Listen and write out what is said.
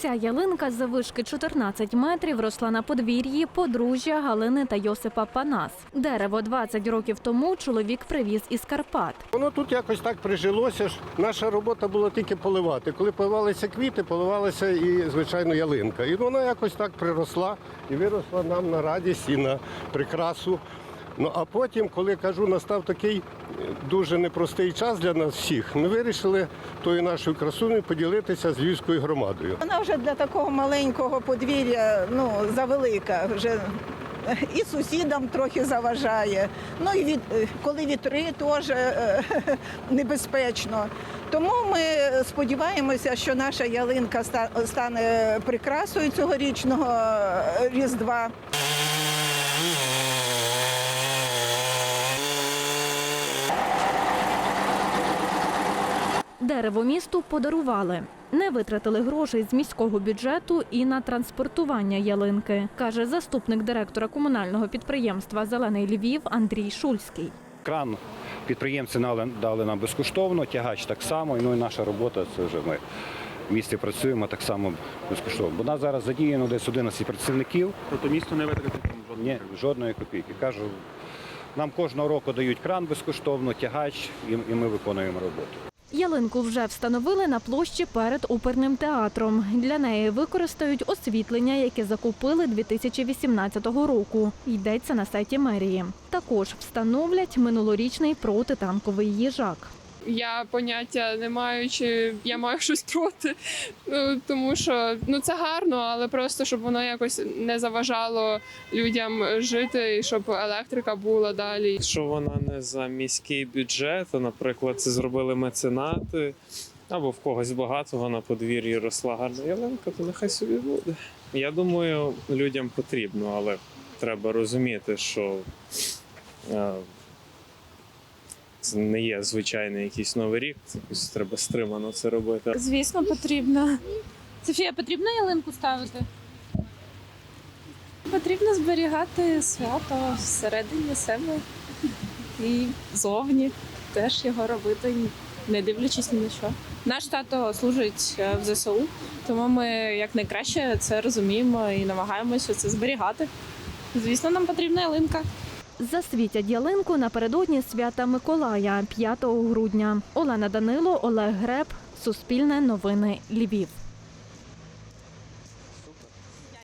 Ця ялинка завишки 14 метрів росла на подвір'ї подружжя Галини та Йосипа Панас. Дерево 20 років тому чоловік привіз із Карпат. Воно тут якось так прижилося. Наша робота була тільки поливати. Коли поливалися квіти, поливалася і, звичайно, ялинка. І вона якось так приросла і виросла нам на радість і на прикрасу. Ну а потім, коли кажу, настав такий е, дуже непростий час для нас всіх, ми вирішили тою нашою красунею поділитися з львівською громадою. Вона вже для такого маленького подвір'я ну, завелика. Вже і сусідам трохи заважає. Ну і від, коли вітри теж е, небезпечно. Тому ми сподіваємося, що наша ялинка стане прикрасою цьогорічного е, Різдва. Дерево місту подарували. Не витратили грошей з міського бюджету і на транспортування ялинки, каже заступник директора комунального підприємства Зелений Львів Андрій Шульський. Кран підприємці дали, нам безкоштовно, тягач так само. Ну і наша робота це вже ми в місті працюємо так само безкоштовно. Бо нас зараз задіяно десь 11 працівників, Тобто місто не витратить ні, жодної копійки. Кажу, нам кожного року дають кран безкоштовно, тягач, і ми виконуємо роботу. Ялинку вже встановили на площі перед оперним театром. Для неї використають освітлення, яке закупили 2018 року. Йдеться на сайті мерії. Також встановлять минулорічний протитанковий їжак. Я поняття не маю, чи я маю щось проти. Ну тому що ну це гарно, але просто щоб воно якось не заважало людям жити, і щоб електрика була далі. Якщо вона не за міський бюджет, а, наприклад, це зробили меценати, або в когось багатого на подвір'ї росла гарна ялинка, то нехай собі буде. Я думаю, людям потрібно, але треба розуміти, що е, це не є звичайний якийсь новий рік, це якось треба стримано це робити. Звісно, потрібно. Софія, потрібно ялинку ставити? Потрібно зберігати свято всередині себе і зовні теж його робити, не дивлячись ні на що. Наш тато служить е, в ЗСУ, тому ми якнайкраще це розуміємо і намагаємося це зберігати. Звісно, нам потрібна ялинка. Засвітять ялинку напередодні свята Миколая 5 грудня. Олена Данило, Олег Греб, Суспільне новини Львів.